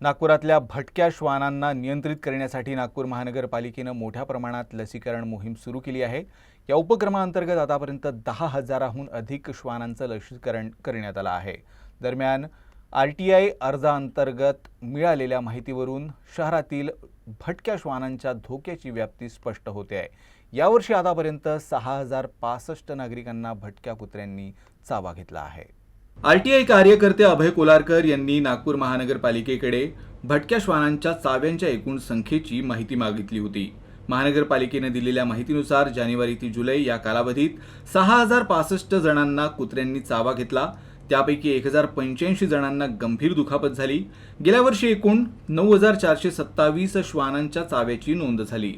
नागपुरातल्या भटक्या श्वानांना नियंत्रित करण्यासाठी नागपूर महानगरपालिकेनं मोठ्या प्रमाणात लसीकरण मोहीम सुरू केली आहे. या उपक्रमाअंतर्गत आतापर्यंत दहा हजाराहून अधिक श्वानांचं लसीकरण करण्यात आलं आहे. दरम्यान आर टी आय अर्जाअंतर्गत मिळालेल्या माहितीवरून शहरातील भटक्या श्वानांच्या धोक्याची व्याप्ती स्पष्ट होते आहे. यावर्षी आतापर्यंत सहा हजार पासष्ट नागरिकांना भटक्या कुत्र्यांनी चावा घेतला आहे. आरटीआय कार्यकर्ते अभय कोलारकर यांनी नागपूर महानगरपालिकेकडे भटक्या श्वानांच्या चाव्यांच्या एकूण संख्येची माहिती मागितली होती. महानगरपालिकेने दिलेल्या माहितीनुसार जानेवारी ते जुलै या कालावधीत सहा हजार पासष्ट जणांना कुत्र्यांनी चावा घेतला. त्यापैकी एक हजार पंच्याऐंशी जणांना गंभीर दुखापत झाली. गेल्या वर्षी एकूण नऊ हजार चारशे सत्तावीस श्वानांच्या चाव्याची नोंद झाली.